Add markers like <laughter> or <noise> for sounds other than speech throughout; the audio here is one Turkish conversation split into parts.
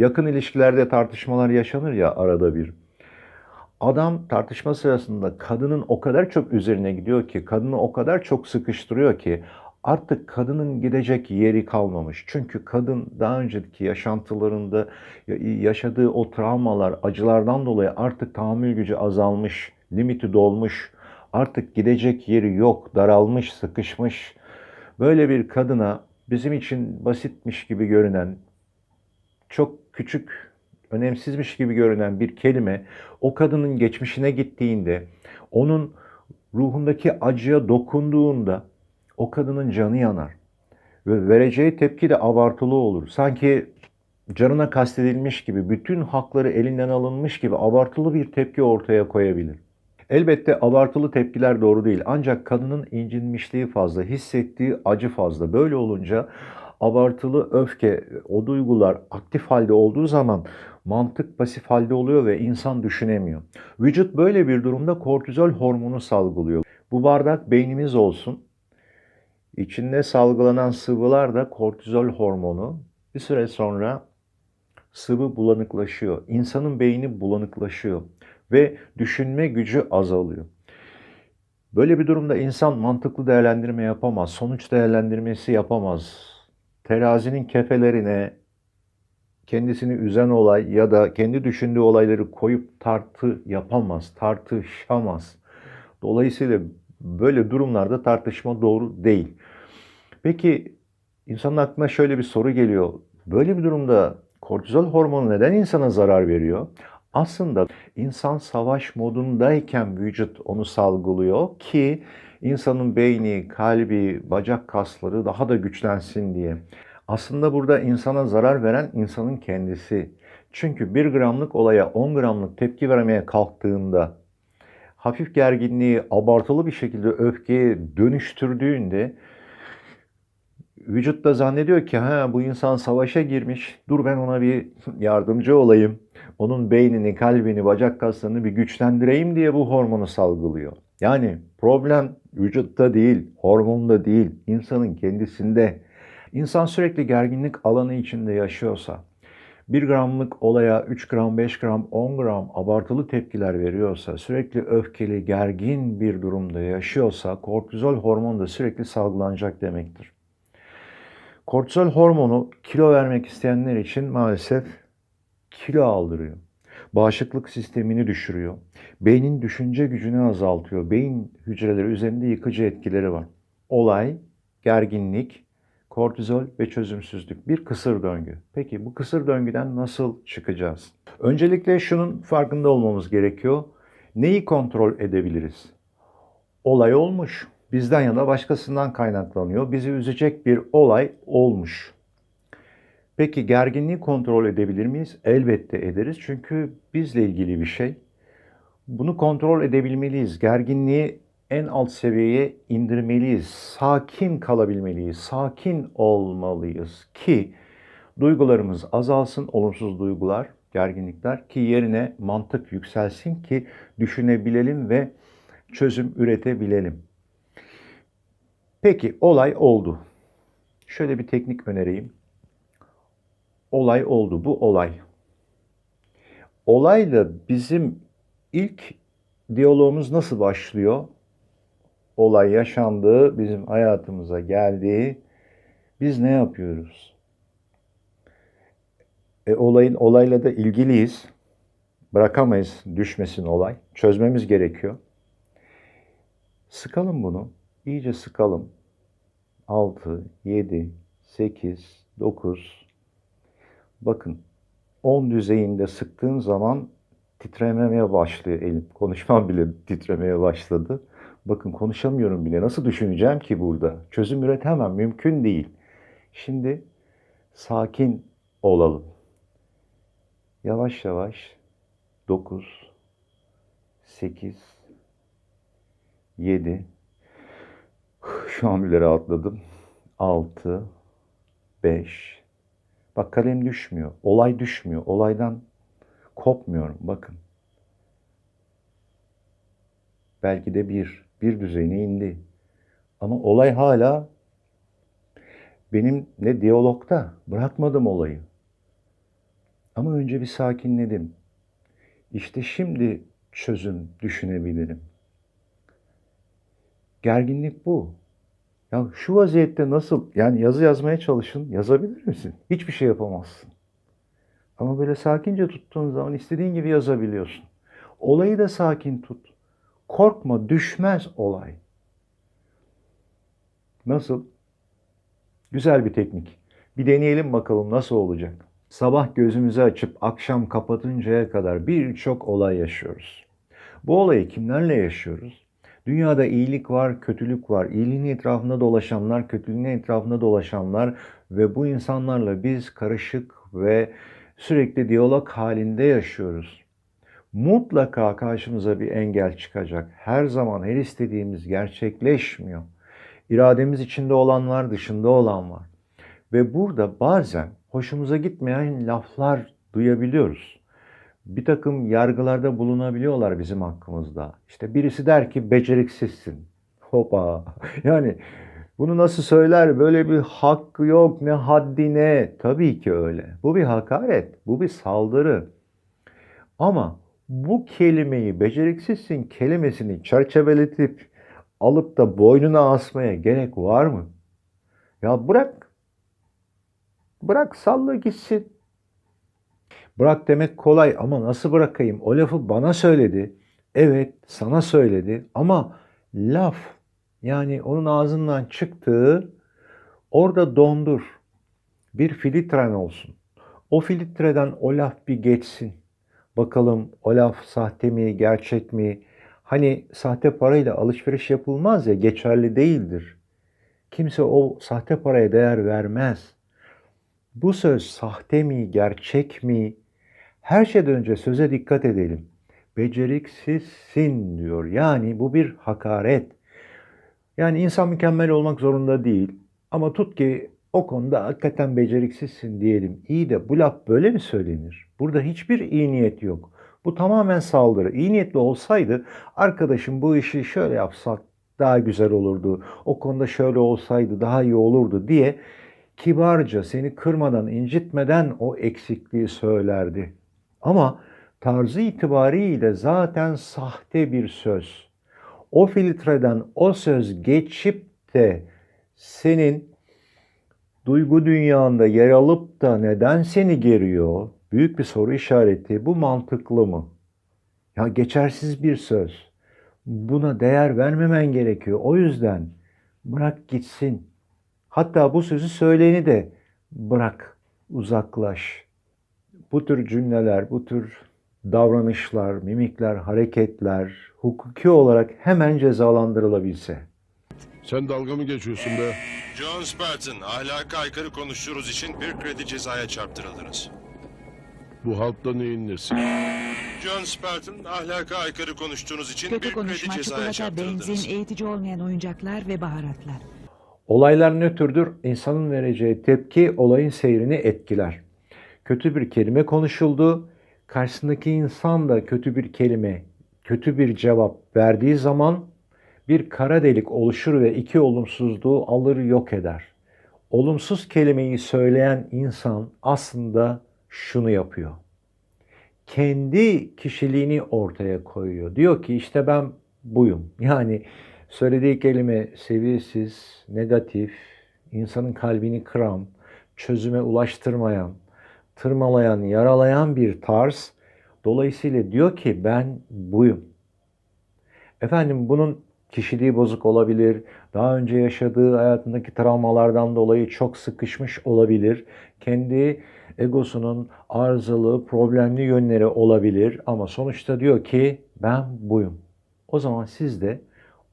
Yakın ilişkilerde tartışmalar yaşanır ya arada bir. Adam tartışma sırasında kadının o kadar çok üzerine gidiyor ki, kadını o kadar çok sıkıştırıyor ki artık kadının gidecek yeri kalmamış. Çünkü kadın daha önceki yaşantılarında yaşadığı o travmalar, acılardan dolayı artık tahammül gücü azalmış, limiti dolmuş. Artık gidecek yeri yok, daralmış, sıkışmış. Böyle bir kadına bizim için basitmiş gibi görünen, çok küçük, önemsizmiş gibi görünen bir kelime o kadının geçmişine gittiğinde, onun ruhundaki acıya dokunduğunda o kadının canı yanar. Ve vereceği tepki de abartılı olur. Sanki canına kastedilmiş gibi, bütün hakları elinden alınmış gibi abartılı bir tepki ortaya koyabilir. Elbette abartılı tepkiler doğru değil. Ancak kadının incinmişliği fazla, hissettiği acı fazla. Böyle olunca abartılı öfke, o duygular aktif halde olduğu zaman mantık pasif halde oluyor ve insan düşünemiyor. Vücut böyle bir durumda kortizol hormonu salgılıyor. Bu bardak beynimiz olsun. İçinde salgılanan sıvılar da kortizol hormonu. Bir süre sonra sıvı bulanıklaşıyor. İnsanın beyni bulanıklaşıyor ve düşünme gücü azalıyor. Böyle bir durumda insan mantıklı değerlendirme yapamaz, sonuç değerlendirmesi yapamaz. Terazinin kefelerine kendisini üzen olay ya da kendi düşündüğü olayları koyup tartı yapamaz, tartışamaz. Dolayısıyla böyle durumlarda tartışma doğru değil. Peki insanın aklına şöyle bir soru geliyor. Böyle bir durumda kortizol hormonu neden insana zarar veriyor? Aslında insan savaş modundayken vücut onu salgılıyor ki insanın beyni, kalbi, bacak kasları daha da güçlensin diye. Aslında burada insana zarar veren insanın kendisi. Çünkü 1 gramlık olaya 10 gramlık tepki vermeye kalktığında hafif gerginliği abartılı bir şekilde öfkeye dönüştürdüğünde vücut da zannediyor ki ha bu insan savaşa girmiş. Dur ben ona bir yardımcı olayım. Onun beynini, kalbini, bacak kaslarını bir güçlendireyim diye bu hormonu salgılıyor. Yani problem vücutta değil, hormonda değil, insanın kendisinde. İnsan sürekli gerginlik alanı içinde yaşıyorsa, 1 gramlık olaya 3 gram, 5 gram, 10 gram abartılı tepkiler veriyorsa, sürekli öfkeli, gergin bir durumda yaşıyorsa kortizol hormonu da sürekli salgılanacak demektir. Kortizol hormonu kilo vermek isteyenler için maalesef kilo aldırıyor. Bağışıklık sistemini düşürüyor. Beynin düşünce gücünü azaltıyor. Beyin hücreleri üzerinde yıkıcı etkileri var. Olay, gerginlik, kortizol ve çözümsüzlük. Bir kısır döngü. Peki bu kısır döngüden nasıl çıkacağız? Öncelikle şunun farkında olmamız gerekiyor. Neyi kontrol edebiliriz? Olay olmuş. Bizden ya da başkasından kaynaklanıyor. Bizi üzecek bir olay olmuş. Peki gerginliği kontrol edebilir miyiz? Elbette ederiz. Çünkü bizle ilgili bir şey. Bunu kontrol edebilmeliyiz. Gerginliği en alt seviyeye indirmeliyiz. Sakin kalabilmeliyiz. Sakin olmalıyız ki duygularımız azalsın, olumsuz duygular, gerginlikler ki yerine mantık yükselsin ki düşünebilelim ve çözüm üretebilelim. Peki olay oldu. Şöyle bir teknik önereyim. Olay oldu. Bu olay. Olayla bizim ilk diyalogumuz nasıl başlıyor? Olay yaşandı, bizim hayatımıza geldi. Biz ne yapıyoruz? E, olayın olayla da ilgiliyiz. Bırakamayız düşmesin olay. Çözmemiz gerekiyor. Sıkalım bunu. İyice sıkalım. 6, 7, 8, 9. Bakın 10 düzeyinde sıktığım zaman titrememeye başlıyor elim. <laughs> Konuşmam bile titremeye başladı. Bakın konuşamıyorum bile. Nasıl düşüneceğim ki burada? Çözüm üretemem. Mümkün değil. Şimdi sakin olalım. Yavaş yavaş 9, 8, 7, şu an bile rahatladım. 6, 5. Bak kalem düşmüyor. Olay düşmüyor. Olaydan kopmuyorum. Bakın. Belki de bir, bir düzeyine indi. Ama olay hala benim ne diyalogta. Bırakmadım olayı. Ama önce bir sakinledim. İşte şimdi çözüm düşünebilirim. Gerginlik bu. Ya şu vaziyette nasıl yani yazı yazmaya çalışın yazabilir misin? Hiçbir şey yapamazsın. Ama böyle sakince tuttuğun zaman istediğin gibi yazabiliyorsun. Olayı da sakin tut. Korkma düşmez olay. Nasıl? Güzel bir teknik. Bir deneyelim bakalım nasıl olacak. Sabah gözümüzü açıp akşam kapatıncaya kadar birçok olay yaşıyoruz. Bu olayı kimlerle yaşıyoruz? Dünyada iyilik var, kötülük var. İyiliğin etrafında dolaşanlar, kötülüğün etrafında dolaşanlar ve bu insanlarla biz karışık ve sürekli diyalog halinde yaşıyoruz. Mutlaka karşımıza bir engel çıkacak. Her zaman her istediğimiz gerçekleşmiyor. İrademiz içinde olan var, dışında olan var. Ve burada bazen hoşumuza gitmeyen laflar duyabiliyoruz. Bir takım yargılarda bulunabiliyorlar bizim hakkımızda. İşte birisi der ki beceriksizsin. <laughs> Hopa. Yani bunu nasıl söyler? Böyle bir hakkı yok, ne haddine. Tabii ki öyle. Bu bir hakaret, bu bir saldırı. Ama bu kelimeyi, beceriksizsin kelimesini çerçeveletip alıp da boynuna asmaya gerek var mı? Ya bırak. Bırak salla gitsin. Bırak demek kolay ama nasıl bırakayım? O lafı bana söyledi. Evet, sana söyledi ama laf yani onun ağzından çıktığı orada dondur. Bir filtren olsun. O filtreden o laf bir geçsin. Bakalım o laf sahte mi, gerçek mi? Hani sahte parayla alışveriş yapılmaz ya, geçerli değildir. Kimse o sahte paraya değer vermez. Bu söz sahte mi, gerçek mi? Her şeyden önce söze dikkat edelim. Beceriksizsin diyor. Yani bu bir hakaret. Yani insan mükemmel olmak zorunda değil. Ama tut ki o konuda hakikaten beceriksizsin diyelim. İyi de bu laf böyle mi söylenir? Burada hiçbir iyi niyet yok. Bu tamamen saldırı. İyi niyetli olsaydı arkadaşım bu işi şöyle yapsak daha güzel olurdu. O konuda şöyle olsaydı daha iyi olurdu diye kibarca seni kırmadan, incitmeden o eksikliği söylerdi. Ama tarzı itibariyle zaten sahte bir söz. O filtreden o söz geçip de senin duygu dünyanda yer alıp da neden seni geriyor? Büyük bir soru işareti. Bu mantıklı mı? Ya geçersiz bir söz. Buna değer vermemen gerekiyor. O yüzden bırak gitsin. Hatta bu sözü söyleyeni de bırak, uzaklaş. Bu tür cümleler, bu tür davranışlar, mimikler, hareketler hukuki olarak hemen cezalandırılabilse. Sen dalga mı geçiyorsun be? John Spartan, ahlaka aykırı konuştuğunuz için bir kredi cezaya çarptırıldınız. Bu halkta neyin nesi? John Spartan, ahlaka aykırı konuştuğunuz için Kötü bir kredi konuşma, cezaya çikolata, benzin, eğitici olmayan oyuncaklar ve baharatlar. Olaylar nötrdür. İnsanın vereceği tepki olayın seyrini etkiler. Kötü bir kelime konuşuldu. Karşısındaki insan da kötü bir kelime, kötü bir cevap verdiği zaman bir kara delik oluşur ve iki olumsuzluğu alır yok eder. Olumsuz kelimeyi söyleyen insan aslında şunu yapıyor. Kendi kişiliğini ortaya koyuyor. Diyor ki işte ben buyum. <laughs> Yani söylediği kelime seviyesiz, negatif, insanın kalbini kıran, çözüme ulaştırmayan, tırmalayan, yaralayan bir tarz. Dolayısıyla diyor ki ben buyum. Efendim bunun kişiliği bozuk olabilir, daha önce yaşadığı hayatındaki travmalardan dolayı çok sıkışmış olabilir. Kendi egosunun arızalı, problemli yönleri olabilir ama sonuçta diyor ki ben buyum. O zaman siz de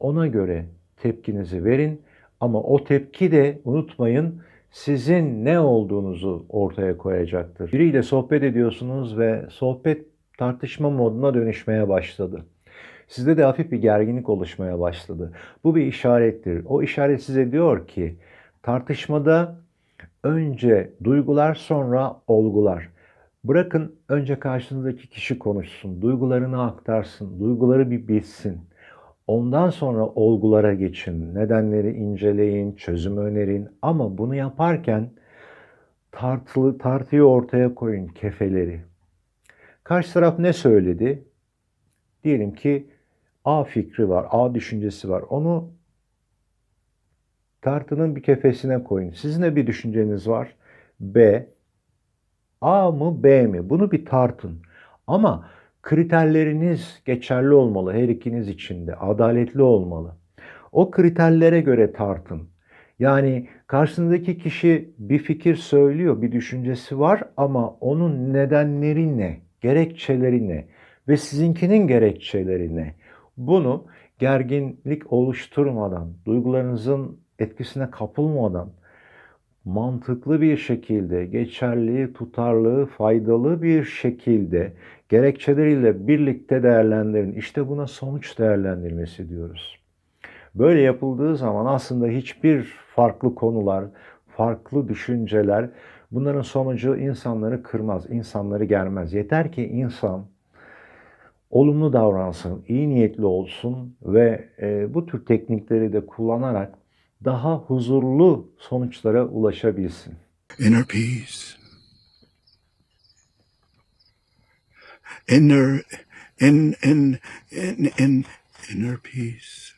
ona göre tepkinizi verin ama o tepki de unutmayın sizin ne olduğunuzu ortaya koyacaktır. Biriyle sohbet ediyorsunuz ve sohbet tartışma moduna dönüşmeye başladı. Sizde de hafif bir gerginlik oluşmaya başladı. Bu bir işarettir. O işaret size diyor ki tartışmada önce duygular sonra olgular. Bırakın önce karşınızdaki kişi konuşsun, duygularını aktarsın, duyguları bir bilsin. Ondan sonra olgulara geçin, nedenleri inceleyin, çözüm önerin ama bunu yaparken tartılı tartıyı ortaya koyun kefeleri. Karşı taraf ne söyledi? Diyelim ki A fikri var, A düşüncesi var. Onu tartının bir kefesine koyun. Sizin de bir düşünceniz var. B. A mı B mi? Bunu bir tartın. Ama kriterleriniz geçerli olmalı her ikiniz için de. Adaletli olmalı. O kriterlere göre tartın. Yani karşısındaki kişi bir fikir söylüyor, bir düşüncesi var ama onun nedenleri ne, gerekçeleri ne ve sizinkinin gerekçeleri ne? Bunu gerginlik oluşturmadan, duygularınızın etkisine kapılmadan mantıklı bir şekilde, geçerli, tutarlı, faydalı bir şekilde gerekçeleriyle birlikte değerlendirin. İşte buna sonuç değerlendirmesi diyoruz. Böyle yapıldığı zaman aslında hiçbir farklı konular, farklı düşünceler bunların sonucu insanları kırmaz, insanları germez. Yeter ki insan olumlu davransın, iyi niyetli olsun ve e, bu tür teknikleri de kullanarak daha huzurlu sonuçlara ulaşabilsin. inner peace. Inner, in, in, in, in, inner peace.